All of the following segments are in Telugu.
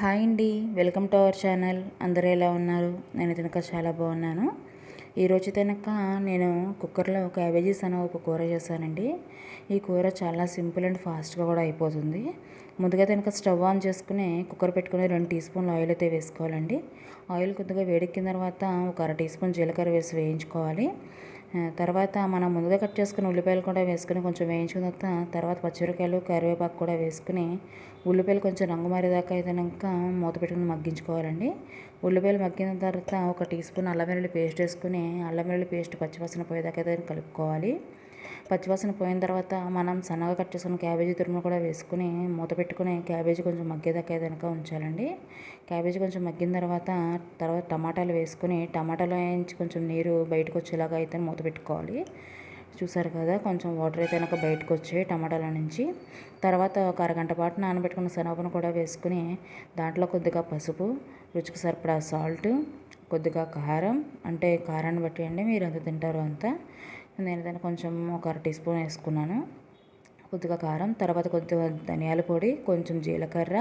హాయ్ అండి. Welcome to our channel. అందరూ ఎలా ఉన్నారు? నేను తినక చాలా బాగున్నాను. ఈరోజు తినక నేను కుక్కర్లో క్యాబేజీస్ అనే ఒక కూర చేశానండి. ఈ కూర చాలా సింపుల్ అండ్ ఫాస్ట్గా కూడా అయిపోతుంది. ముందుగా తినక స్టవ్ ఆన్ చేసుకుని కుక్కర్ పెట్టుకుని రెండు టీ స్పూన్లు ఆయిల్ అయితే వేసుకోవాలండి. ఆయిల్ కొద్దిగా వేడెక్కిన తర్వాత ఒక అర టీ స్పూన్ జీలకర్ర వేసి వేయించుకోవాలి. తర్వాత మనం ముందుగా కట్ చేసుకుని ఉల్లిపాయలు కూడా వేసుకుని కొంచెం వేయించుకున్న తర్వాత తర్వాత పచ్చిమిరకాయలు కరివేపాకు కూడా వేసుకుని ఉల్లిపాయలు కొంచెం రంగు మారేదాకా అయినాక మూత పెట్టుకుని మగ్గించుకోవాలండి. ఉల్లిపాయలు మగ్గిన తర్వాత ఒక టీ స్పూన్ అల్లం వెల్లుల్లి పేస్ట్ వేసుకుని అల్లం వెల్లుల్లి పేస్ట్ పచ్చిపసన పోయేదాకా అయితే కలుపుకోవాలి. పచ్చివాసన పోయిన తర్వాత మనం సన్నగా కట్ చేసుకున్న క్యాబేజీ తురుము కూడా వేసుకుని మూత పెట్టుకుని క్యాబేజీ కొంచెం మగ్గేదాకా కనుక ఉంచాలండి. క్యాబేజీ కొంచెం మగ్గిన తర్వాత తర్వాత టమాటాలు వేసుకుని టమాటాలు వేయించి కొంచెం నీరు బయటకు వచ్చేలాగా అయితే మూత పెట్టుకోవాలి. చూసారు కదా కొంచెం వాటర్ అయితే కనుక బయటకు వచ్చాయి టమాటాల నుంచి. తర్వాత ఒక అరగంట పాటు నానబెట్టుకున్న శనగపను కూడా వేసుకుని దాంట్లో కొద్దిగా పసుపు రుచికి సరిపడా సాల్ట్ కొద్దిగా కారం అంటే కారాన్ని బట్టి అండి మీరు ఎంత తింటారో అంత. నేను దాన్ని కొంచెం ఒక అర టీ స్పూన్ వేసుకున్నాను. కొద్దిగా కారం తర్వాత కొద్దిగా ధనియాల పొడి కొంచెం జీలకర్ర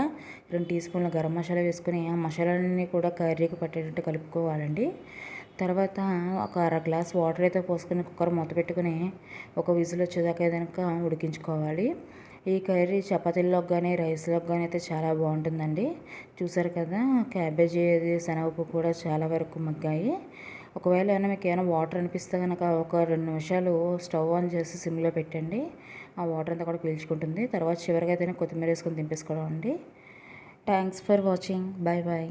రెండు టీ స్పూన్ల గరం మసాలా వేసుకుని ఆ మసాలాలన్నీ కూడా కర్రీకి పట్టేటట్టు కలుపుకోవాలండి. తర్వాత ఒక అర గ్లాస్ వాటర్ అయితే పోసుకొని కుక్కర్ మూత పెట్టుకుని ఒక విజిల్ వచ్చేదాకా కనుక ఉడికించుకోవాలి. ఈ కర్రీ చపాతీల్లోకి కానీ రైస్లోకి కానీ అయితే చాలా బాగుంటుందండి. చూసారు కదా క్యాబేజీ అది శనగపు కూడా చాలా వరకు మగ్గాయి. ఒకవేళ ఏమైనా మీకు ఏమైనా వాటర్ అనిపిస్తే కనుక ఒక రెండు నిమిషాలు స్టవ్ ఆన్ చేసి సిమ్లో పెట్టండి. ఆ వాటర్ అంతా కూడా పీల్చుకుంటుంది. తర్వాత చివరిగా అయితే కొత్తిమీర వేసుకొని దింపేసుకోవడం అండి. Thanks for watching. Bye bye